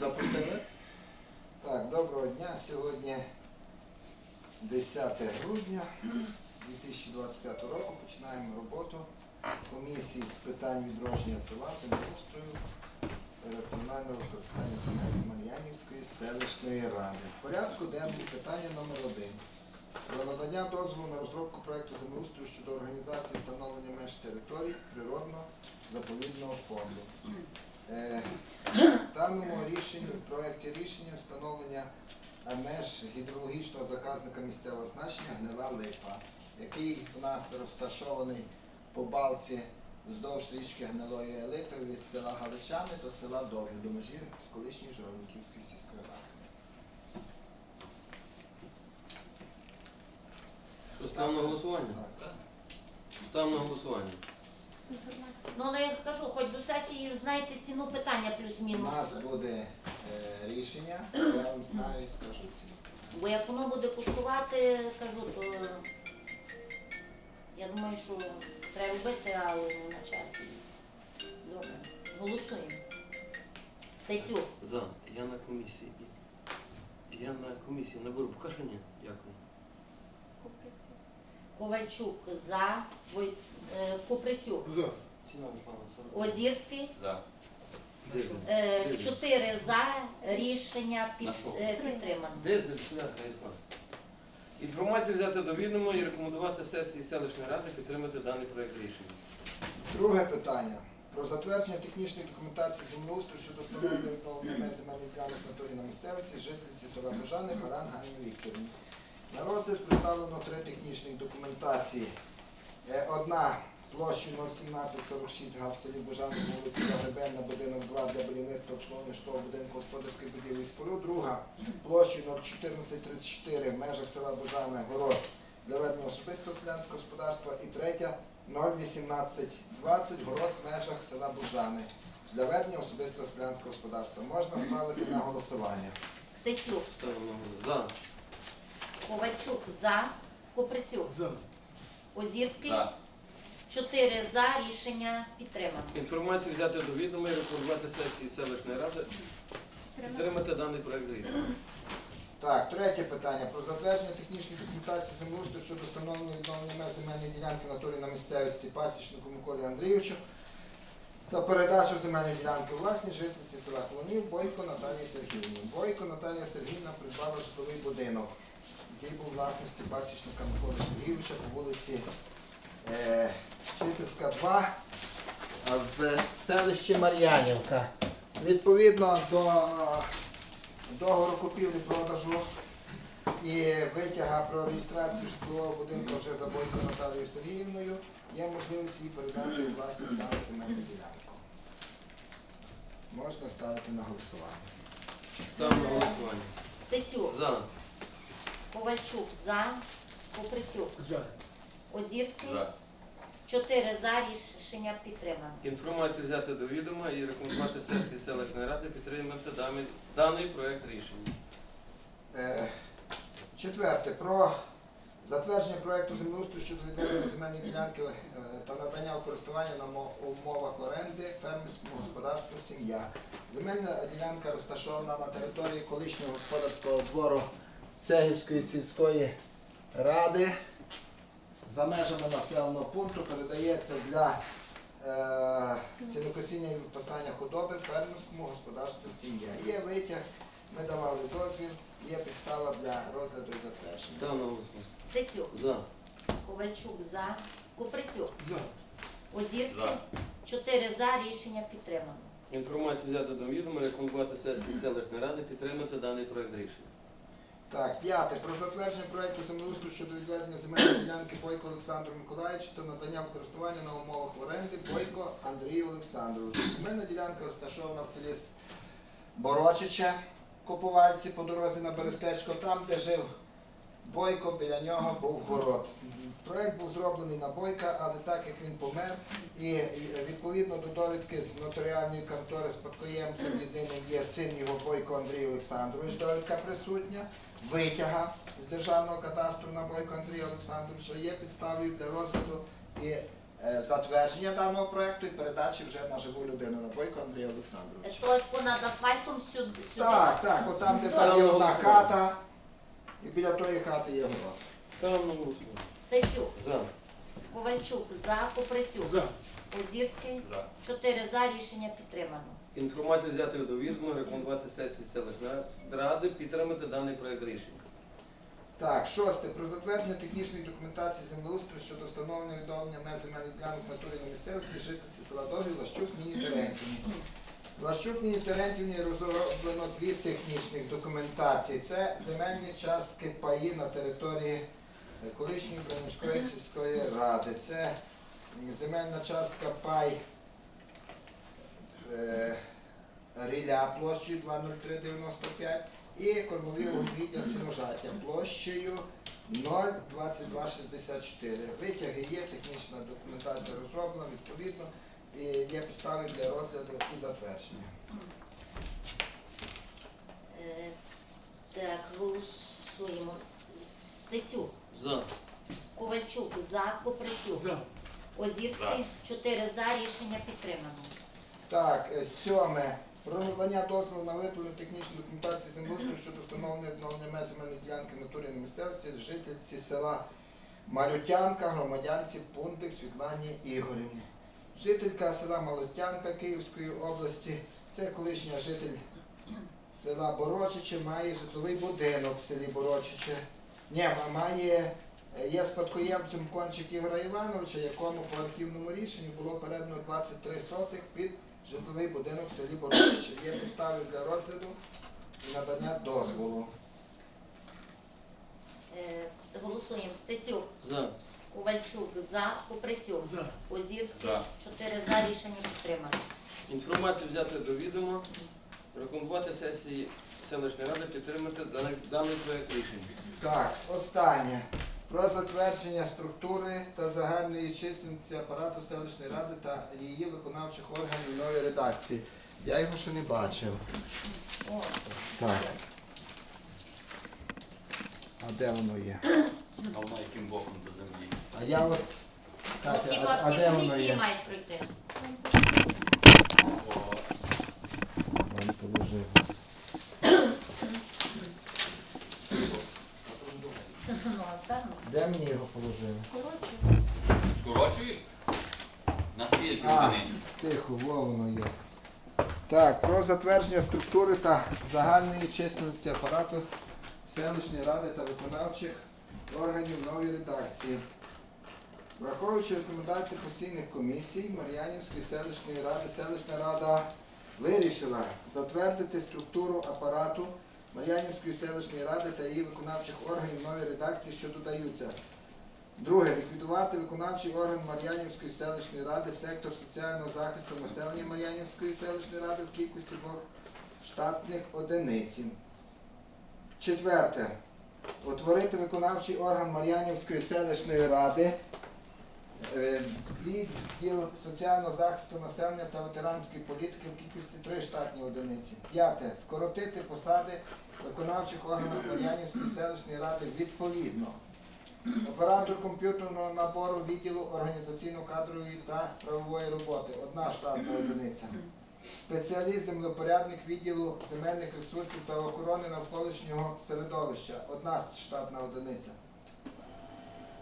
Запустили? Так, доброго дня. Сьогодні 10 грудня 2025 року. Починаємо роботу комісії з питань відродження села землеустрою та раціонального використання земель Мар'янівської селищної ради. В порядку денному питання номер один. Про надання дозволу на розробку проекту землеустрою щодо організації встановлення меж територій природно-заповідного фонду. В даному рішенні, в проєкті рішення встановлення е, меж гідрологічного заказника місцевого значення Гнила Липа, який у нас розташований по балці вздовж річки Гнилої Липи від села Галичани до села Довгі, до межі з колишньої Жовниківської сільської ради. Що став на голосування? Так. Став на голосування. Ну, але я кажу, хоч до сесії знаєте ціну питання У плюс-мінус. нас буде е, рішення, я вам знаю і скажу ціну. Бо як воно буде коштувати, кажу, то я думаю, що треба робити, але не на часі. Добре. Голосуємо. Стецюк. За. Я на комісії. Я на комісії наберу. Поки що ні. Дякую. Ковальчук за. Вой... е, Куприсюк. За. Озірський. За. Е, Чотири за. Рішення під... Е, підтримано. Дизель, шляха, Іслам. Інформацію взяти до відома і рекомендувати сесії селищної ради підтримати даний проект рішення. Друге питання. Про затвердження технічної документації землеустрою щодо встановлення відновлення меж земельних ділянок на території на місцевості жительці села Божани Гаран Ганні Вікторівні. Розгляд представлено три технічні документації. Е, Одна площею 01746 га в селі Божани, вулиці Загребельна, будинок 2 для будівництва обслуговування житлового будинку господарських будівель і споруд. Друга площею 01434 в межах села Божани, город для ведення особистого селянського господарства. І третя 01820 город в межах села Бужани для ведення особистого селянського господарства. Можна ставити на голосування. Стецюк. Ставимо на голосування. Ковальчук за. Куприсюк. За. Озірський. За. Чотири за. Рішення підтримано. Інформацію взяти до відома і рекомендувати сесії селищної ради підтримати даний проект рішення. Так, третє питання про затвердження технічної документації землеустрою щодо встановлення відновлення меж земельної ділянки на турі на місцевості пасічнику Миколі Андрійовичу та передачу земельної ділянки у власність жительці села Клонів Бойко Наталії Сергіївні. Бойко Наталія Сергіївна придбала житловий будинок, який був власності пасічника Миколи Сергійовича по вулиці е, Вчительська 2 в селищі Мар'янівка. Відповідно до договору купівлі-продажу і витяга про реєстрацію житлового будинку вже за Бойко Наталією Сергіївною, є можливість її передати у власність дану земельну ділянку. Можна ставити на голосування. Ставимо на голосування. Стецюк. За. Ковальчук за. Куприсюк. За. Озірський. За. Чотири за. Рішення підтримано. Інформацію взяти до відома і рекомендувати сесії селищної ради підтримати даний, проект рішення. Е, Четверте. Про затвердження проекту землеустрою щодо відведення земельної ділянки е, та надання у користування на умовах оренди фермерському господарству сім'я. Земельна ділянка розташована на території колишнього господарського двору Цегівської сільської ради. За межами населеного пункту передається для е, сінокосіння і випасання худоби фермерському господарству сім'я. Є витяг, ми давали дозвіл, є підстава для розгляду і затвердження. Ставимо на. Стецюк. За. Ковальчук за. Куприсюк. За. Озірський. За. Чотири за. Рішення підтримано. Інформацію взяти до відома, рекомендувати сесії селищної ради підтримати даний проект рішення. Так, п'яте. Про затвердження проєкту землеустрою щодо відведення земельної ділянки Бойко Олександру Миколаївичу та надання в користування на умовах оренди Бойко Андрію Олександровичу. Земельна ділянка розташована в селі Борочича, Копувальці по дорозі на Берестечко, там, де жив Бойко, біля нього був город. Проект був зроблений на Бойка, але так як він помер, і відповідно до довідки з нотаріальної контори спадкоємцем єдиним є син його Бойко Андрій Олександрович, довідка присутня, витяга з державного кадастру на Бойко Андрія Олександровича є підставою для розгляду і е, затвердження даного проекту і передачі вже на живу людину на Бойко Андрія Олександровича. То понад асфальтом сюди. Так, так, от там, де Ставимо там є одна хата, і біля тої хати є город. Ставимо на голосування. Стецюк, За. Ковальчук, за, Коприсюк, За. Озірський, За. чотири за, рішення підтримано. Інформацію взяти до відома, рекомендувати сесії селищної ради, підтримати даний проект рішення. Так, шосте. Про затвердження технічної документації землеустрою щодо встановлення відновлення меж земельних ділянок натурі на місцевості жительці села Довгі Лащук Ніні Терентівні. Лащук Ніні Терентівні розроблено дві технічних документації. Це земельні частки паї на території колишньої Бронівської сільської ради. Це земельна частка пай е, Ріля площею 20395 і кормові угіддя сіножаття площею 02264. Витяги є, технічна документація розроблена відповідно є підстави для розгляду і затвердження. Е, Так, голосуємо. Стецюк, За. Ковальчук, за, Коприсюк, За. Озірський, чотири за, рішення підтримано. Так, е, сьоме. Про надання дозволу на виплату технічної документації землеустрою щодо встановлення відновлення меж земельної ділянки натурі на місцевості жительці села Малютянка, громадянці Пундик Світлані Ігорівні. Жителька села Малютянка Київської області, це колишня житель села Борочиче, має житловий будинок в селі Борочиче. Ні, має, е, є спадкоємцем кончик Ігора Івановича, якому по архівному рішенню було передано 23 сотих під житловий будинок в селі Борочиче. Є підстави для розгляду і надання дозволу. Е, Голосуємо. Стецюк, За. Ковальчук, за, Коприсюк, За. Озірський, За. чотири за, рішення підтримано. Інформацію взяти до відома, рекомендувати сесії селищної ради, підтримати даний, даний проект рішення. Так, останнє. Про затвердження структури та загальної численності апарату селищної ради та її виконавчих органів нової редакції. Я його ще не бачив. О, Так. А де воно є? А вона яким боком до землі? А я от. Ну, Катя, типа а, а всі де воно комісії є? мають пройти. Положив. Ну, а Де мені його положили? коротше. скорочують? На скільки А. одиниць? Тихо, во воно є. Так, про затвердження структури та загальної численності апарату селищної ради та виконавчих органів нової редакції. Враховуючи рекомендації постійних комісій Мар'янівської селищної ради, селищна рада вирішила затвердити структуру апарату Мар'янівської селищної ради та її виконавчих органів нової редакції, що додаються. Друге. Ліквідувати виконавчий орган Мар'янівської селищної ради, сектор соціального захисту населення Мар'янівської селищної ради в кількості двох штатних одиниць. Четверте. Утворити виконавчий орган Мар'янівської селищної ради, відділ соціального захисту населення та ветеранської політики в кількості три штатні одиниці. П'яте. Скоротити посади виконавчих органів Мар'янівської селищної ради відповідно. Оператор комп'ютерного набору відділу організаційно-кадрової та правової роботи. Одна штатна одиниця. Спеціаліст землепорядник відділу земельних ресурсів та охорони навколишнього середовища. Одна штатна одиниця.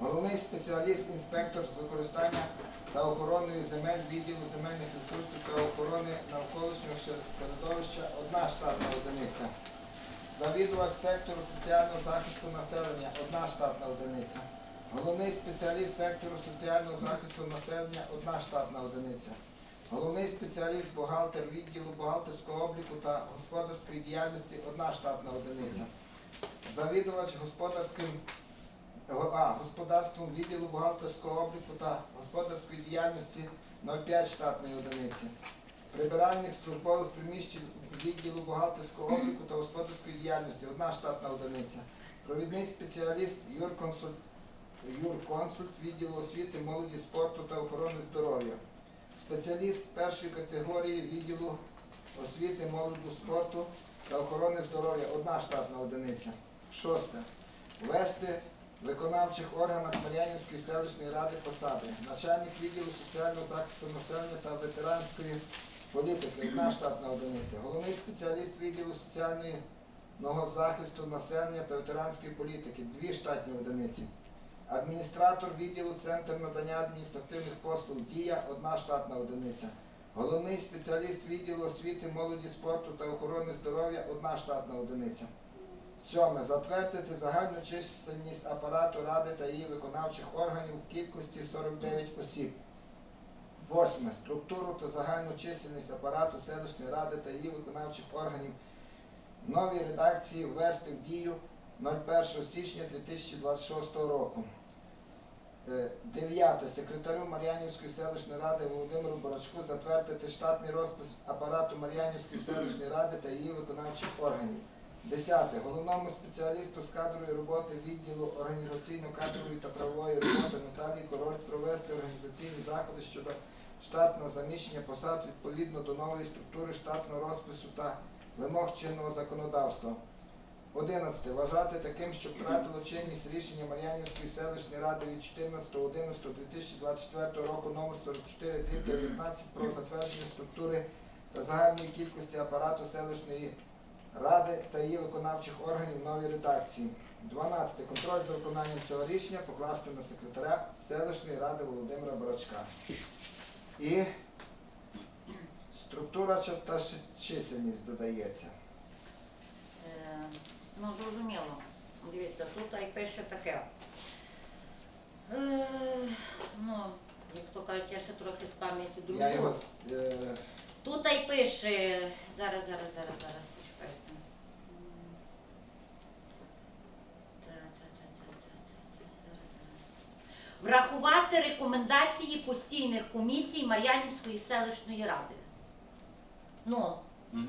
Головний спеціаліст інспектор з використання та охороною земель відділу земельних ресурсів та охорони навколишнього середовища. Одна штатна одиниця. Завідувач сектору соціального захисту населення одна штатна одиниця. Головний спеціаліст сектору соціального захисту населення одна штатна одиниця. Головний спеціаліст бухгалтер відділу бухгалтерського обліку та господарської діяльності одна штатна одиниця. Завідувач господарським го- а, господарством відділу бухгалтерського обліку та господарської діяльності 0,5 штатної одиниці. Прибиральник службових приміщень відділу бухгалтерського обліку та господарської діяльності одна штатна одиниця. Провідний спеціаліст юрконсульт, юрконсульт відділу освіти, молоді, спорту та охорони здоров'я. Спеціаліст першої категорії відділу освіти, молоді, спорту та охорони здоров'я одна штатна одиниця. Шосте. Ввести виконавчих органах Мар'янівської селищної ради посади, начальник відділу соціального захисту населення та ветеранської політики, одна штатна одиниця, головний спеціаліст відділу соціального захисту населення та ветеранської політики, дві штатні одиниці. Адміністратор відділу Центр надання адміністративних послуг Дія одна штатна одиниця. Головний спеціаліст відділу освіти, молоді, спорту та охорони здоров'я одна штатна одиниця. Сьоме. Затвердити загальну чисельність апарату ради та її виконавчих органів в кількості 49 осіб. Восьме. Структуру та загальну чисельність апарату селищної ради та її виконавчих органів в новій редакції ввести в дію 01 січня 2026 року. Е, Дев'яте. Секретарю Мар'янівської селищної ради Володимиру Борочку затвердити штатний розпис апарату Мар'янівської селищної ради та її виконавчих органів. Десяте. Головному спеціалісту з кадрової роботи відділу організаційно-кадрової та правової роботи Наталії Король провести організаційні заходи щодо штатного заміщення посад відповідно до нової структури штатного розпису та вимог чинного законодавства. 11. Вважати таким, що втратило чинність рішення Мар'янівської селищної ради від 14.11.2024 року номер 44 19 про затвердження структури та загальної кількості апарату селищної ради та її виконавчих органів в новій редакції. 12. Контроль за виконанням цього рішення покласти на секретаря селищної ради Володимира Борочка. І структура та чисельність додається. Е, Ну, зрозуміло. Дивіться, тут і пише таке. Е, Ну, як то кажуть, я ще трохи з пам'яті дружу. е, Тут і пише. Зараз, зараз, зараз, зараз, Врахувати рекомендації постійних комісій Мар'янівської селищної ради. Ну,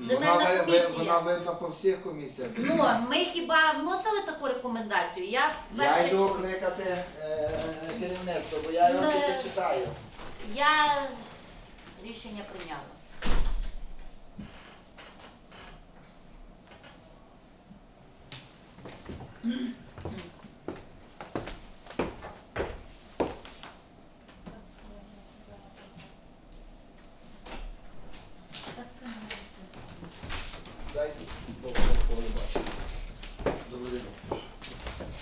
Земельна вона, ви- комісія. вона видно по всіх комісіях. ну, ми хіба вносили таку рекомендацію? Я Я вперше йду чую. кликати е, керівництво, бо я його Ми- тільки читаю. Я рішення прийняла. Дайте.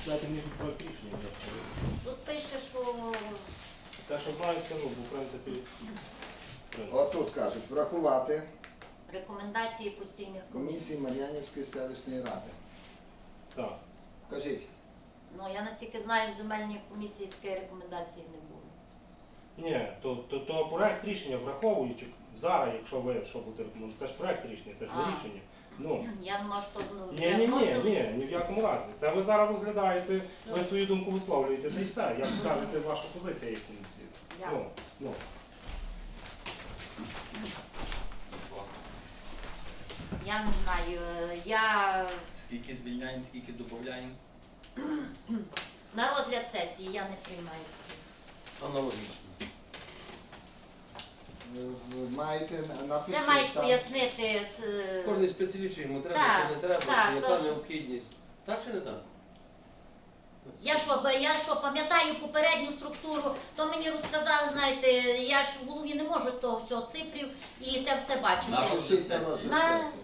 Дайте мені тут проект рішення. будь ласка. Тут пише, що Те, що знаю, скажу, бо в принципі. в принципі. Отут кажуть, врахувати рекомендації постійних комісій. комісії Мар'янівської селищної ради. Так. Кажіть, Ну, я наскільки знаю, в земельній комісії такої рекомендації не було. Ні, то, то, то проект рішення враховуючи зараз, якщо ви що будете рекомендувати, це ж проект рішення, це ж не А. рішення. Ну. Я не можу, що ну, Ні, ні, ні, ні, ні в якому разі. Це ви зараз розглядаєте, ви свою думку висловлюєте, та й все. Як скажете ваша позиція як комісії. Ну, ну. Я не знаю. Я Скільки звільняємо, скільки додаємо? на розгляд сесії я не приймаю. Аналогічно. ви- маєте напишіть Це мають там. пояснити з е, Кожний специфічний, йому треба Так, чи не треба, так, яка тож. необхідність. Так чи не так? Я що, б- я що пам'ятаю попередню структуру, то мені розказали, знаєте, я ж в голові не можу того всього цифрів і те все бачити. На Напишіть на розгляд На- сесії.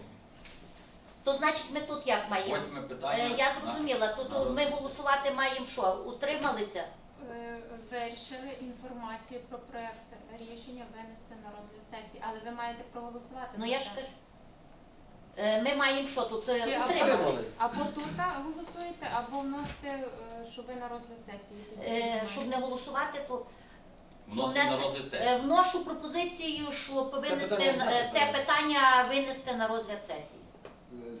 То значить ми тут як маємо? Восьме Е, питання. Я зрозуміла, тут ми голосувати маємо що? Утрималися? Е, Вирішили інформацію про проект рішення винести на розгляд сесії, але ви маєте проголосувати. Ну за я ж це. кажу. Е, Ми маємо що тут? е, Чи або, Утримали. Або тут голосуєте, або вносите, е, що ви на розгляд сесії. Тоді Е. Щоб не голосувати, то Вносимо на е, вношу пропозицію, щоб винести питання на- е, те питання винести на розгляд сесії.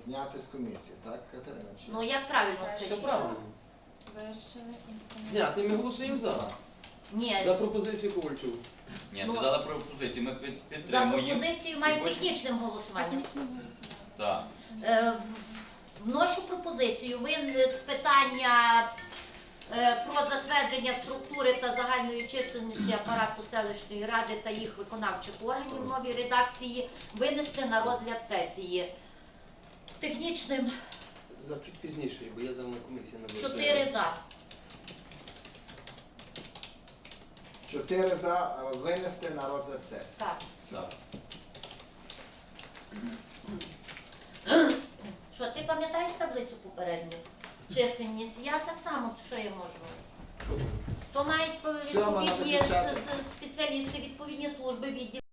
Зняти з комісії, так, Катерина? Чи- Ну як правильно Так. Все скажіть? правильно. Вирішили. Зняти ми голосуємо за. Ні, За пропозицію Ковальчук. Ні, ну, ти дала пропозицію, ми під- за підтримуємо. пропозицію маємо потім- технічним голосуванням. Так. Е, в- Вношу пропозицію вин- питання е, про затвердження структури та загальної чисельності апарату селищної ради та їх виконавчих органів в новій редакції винести на розгляд сесії технічним За чуть пізніше, бо я там на комісії не був. 4 за. Чотири за е, винести на розгляд СЕС. Так. Так. Що, ти пам'ятаєш таблицю попередню? Чисельність. Я так само, що я можу. То мають е, відповідні спеціалісти, відповідні служби відділу.